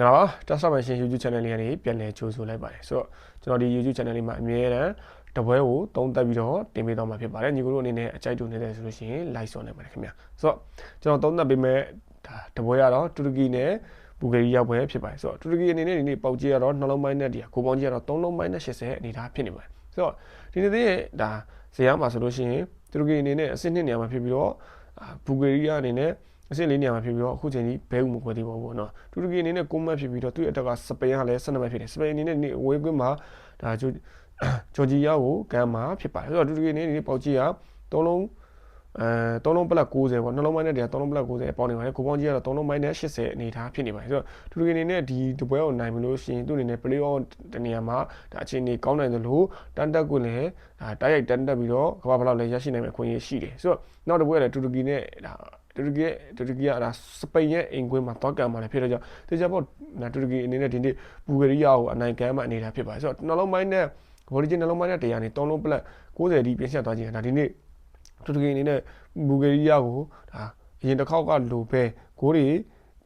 င်္ဂလာပါ Test Machine YouTube channel လေးကနေပြန်လည်ကြိုဆိုလိုက်ပါတယ်ဆိုတော့ကျွန်တော်ဒီ YouTube channel လေးမှာအမြဲတမ်းတပွဲကိုသုံးသက်ပြီးတော့တင်ပေးတော့မှာဖြစ်ပါတယ်ညီကိုတို့အနေနဲ့အကြိုက်တူနေတယ်ဆိုလို့ရှိရင် like ဆော်နိုင်ပါတယ်ခင်ဗျာဆိုတော့ကျွန်တော်သုံးသက်ပေးမဲ့ဒါတပွဲကတော့တူရကီနဲ့ဘူဂေရီရောက်ပွဲဖြစ်ပါတယ်ဆိုတော့တူရကီအနေနဲ့ဒီနေ့ပေါက်ကြီးကတော့နှလုံးပိုင်းနဲ့ဒီကိုပေါင်းကြီးကတော့သုံးလုံးပိုင်းနဲ့80အနေထားဖြစ်နေပါတယ်ဆိုတော့ဒီနေ့သေးရဲ့ဒါဇေယျမှာဆိုလို့ရှိရင်တူရကီအနေနဲ့အဆင့်နှစ်နေရာမှာဖြစ်ပြီးတော့ဘူဂေရီအနေနဲ့ အဆင့်လေးနေရာမှာဖြစ်ပြီးတော့အခုချိန်ကြီးဘဲဥမကွဲသေးပါဘူးပေါ့နော်တူရကီအနေနဲ့9မှတ်ဖြစ်ပြီးတော့သူ့ရဲ့အတက်ကစပိန်ကလည်း12မှတ်ဖြစ်တယ်စပိန်အနေနဲ့ဒီနေ့အဝေးကွင်းမှာဒါဂျိုဂျော်ဂျီယာကိုကမ်းမှာဖြစ်ပါတယ်ဆိုတော့တူရကီအနေနဲ့ဒီနေ့ပေါက်ကြီးက3လုံးအဲ3လုံးပလက်90ပေါ့နှလုံးပိုင်းနဲ့တည်းက3လုံးပလက်90ပေါင်းနေပါတယ်ကိုပေါင်းကြီးကတော့3လုံးပိုင်းနဲ့80အနေထားဖြစ်နေပါတယ်ဆိုတော့တူရကီအနေနဲ့ဒီတပွဲကိုနိုင်ပြီလို့ရှိရင်သူ့အနေနဲ့ play off တနေရာမှာဒါအခြေအနေကောင်းနိုင်သလိုတန်တက်ကိုလည်းဒါတိုက်ရိုက်တန်တက်ပြီးတော့ကမ္ဘာဘလောက်လည်းရရှိနိုင်မယ့်အခွင့်အရေးရှိတယ်ဆိုတော့နောက်တစ်ပွဲကလည်းတူရကီနဲ့ဒါ တူရကီရဲ့တူရကီကဒါစပိန်ရဲ့အင်ကွင်းမှာတော့ကံမှာလည်းဖြစ်တော့ကြောင့်တေချာပေါ့တူရကီအနေနဲ့ဒီနေ့ဘူဂရီးယားကိုအနိုင်ကမ်းမှအနေထားဖြစ်ပါတယ်ဆိုတော့နှလုံးပိုင်းနဲ့ဘော်လီဂျင်နှလုံးပိုင်းနဲ့တရားနေ3လုံးပလက်90ဒီပြင်ဆက်သွားခြင်းဒါဒီနေ့တူရကီအနေနဲ့ဘူဂရီးယားကိုဒါအရင်တစ်ခေါက်ကလိုပဲဂိုးတွေ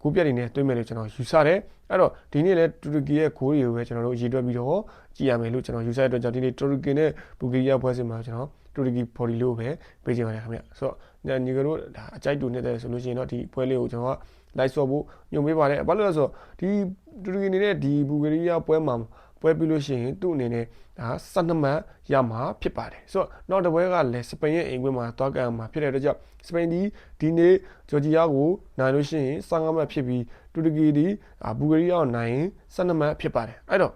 ဂိုးပြတ်နေနဲ့တွေ့မယ်လို့ကျွန်တော်ယူဆတယ်အဲ့တော့ဒီနေ့လည်းတူရကီရဲ့ဂိုးတွေကိုပဲကျွန်တော်တို့ရေတွက်ပြီးတော့ကြည့်ရမယ်လို့ကျွန်တော်ယူဆတဲ့အတွက်ကြောင့်ဒီနေ့တူရကီနဲ့ဘူဂရီးယားပွဲစဉ်မှာကျွန်တော် တူရကီဘော်ဒီလို့ပဲပေးချင်ပါတယ်ခင်ဗျဆိုတော့ညီကတို့ဒါအကြိုက်တူနေတယ်ဆိုလို့ရှိရင်တော့ဒီပွဲလေးကိုကျွန်တော်ကလိုက်ဆော့ဖို့ညွှန်ပေးပါတယ်ဘာလို့လဲဆိုတော့ဒီတူရကီအနေနဲ့ဒီဘူဂရီးယားပွဲမှာပွဲပြီးလို့ရှိရင်သူ့အနေနဲ့ဒါ12မှတ်ရမှာဖြစ်ပါတယ်ဆိုတော့နောက်တစ်ပွဲကလည်းစပိန်ရဲ့အိမ်ကွင်းမှာတွားကန်မှာဖြစ်တဲ့အတွက်ကြောင့်စပိန်ဒီဒီနေ့ဂျော်ဂျီယာကိုနိုင်လို့ရှိရင်15မှတ်ဖြစ်ပြီးတူရကီဒီဘူဂရီးယားကိုနိုင်ရင်12မှတ်ဖြစ်ပါတယ်အဲ့တော့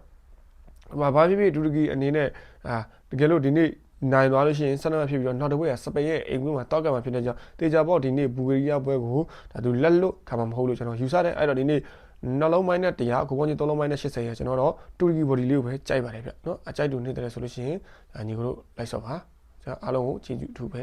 ဘာဘာဖြစ်ဖြစ်တူရကီအနေနဲ့အာတကယ်လို့ဒီနေ့ နိုင်သွားလို့ရှိရင်ဆန္ဒမဖြစ်ပြီးတော့နောက်တစ်ပွဲကစပိန်ရဲ့အိမ်ကွင်းမှာတောက်ကမှာဖြစ်တဲ့ကြောင့်တေချာပေါ့ဒီနေ့ဘူဂရီးယားပွဲကိုဒါသူလက်လွတ်ခံမှာမဟုတ်လို့ကျွန်တော်ယူဆတယ်အဲ့တော့ဒီနေ့နှလုံးပိုင်းနဲ့တရားကိုပေါင်းကြီးသုံးလုံးပိုင်းနဲ့80ရကျွန်တော်တော့တူရကီဘော်ဒီလေးကိုပဲကြိုက်ပါတယ်ဗျเนาะအကြိုက်တူနေတယ်ဆိုလို့ရှိရင်ညီကိုတို့လိုက်ဆော့ပါကျွန်တော်အားလုံးကိုကျေးဇူးအထူးပဲ